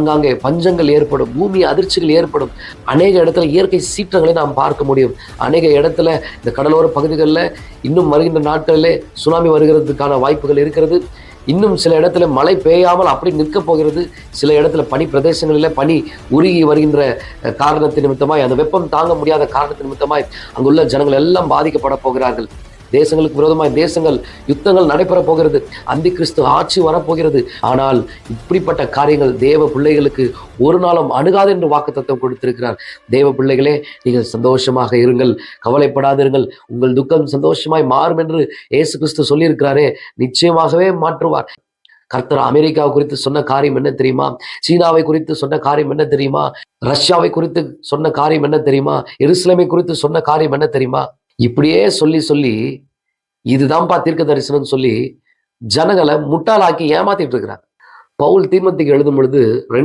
அங்காங்கே பஞ்சங்கள் ஏற்படும் பூமி அதிர்ச்சிகள் ஏற்படும். அநேக இடத்துல இயற்கை சீற்றங்களை நாம் பார்க்க முடியும். அநேக இடத்துல இந்த கடலோர பகுதிகளில் இன்னும் வருகின்ற நாட்களிலே சுனாமி வருகிறதுக்கான வாய்ப்புகள் இருக்கிறது. இன்னும் சில இடத்துல மழை பெய்யாமல் அப்படி நிற்க போகிறது. சில இடத்துல பனி பிரதேசங்களில் பனி உருகி வருகின்ற காரணத்தின் நிமித்தமாய் அந்த வெப்பம் தாங்க முடியாத காரணத்தின் நிமித்தமாய் அங்குள்ள ஜனங்கள் எல்லாம் பாதிக்கப்பட போகிறார்கள். தேசங்களுக்கு விரோதமாக தேசங்கள் யுத்தங்கள் நடைபெற போகிறது. அந்தி கிறிஸ்து ஆட்சி வரப்போகிறது. ஆனால் இப்படிப்பட்ட காரியங்கள் தேவ பிள்ளைகளுக்கு ஒரு நாளும் அணுகாது என்று வாக்குத்தத்தம் கொடுத்திருக்கிறார். தேவ பிள்ளைகளே நீங்கள் சந்தோஷமாக இருங்கள். கவலைப்படாதிருங்கள். உங்கள் துக்கம் சந்தோஷமாய் மாறும் என்று இயேசு கிறிஸ்து சொல்லியிருக்கிறாரே. நிச்சயமாகவே மாற்றுவார். கர்த்தர் அமெரிக்கா குறித்து சொன்ன காரியம் என்ன தெரியுமா? சீனாவை குறித்து சொன்ன காரியம் என்ன தெரியுமா? ரஷ்யாவை குறித்து சொன்ன காரியம் என்ன தெரியுமா? எருசலேமை குறித்து சொன்ன காரியம் என்ன தெரியுமா? இப்படியே சொல்லி சொல்லி இதுதான்ப்பா தீர்க்க தரிசனம் சொல்லி ஜனங்களை முட்டாளாக்கி ஏமாத்திட்டு இருக்கிறாங்க. பவுல் தீமத்துக்கு எழுதும் பொழுது ரெண்டு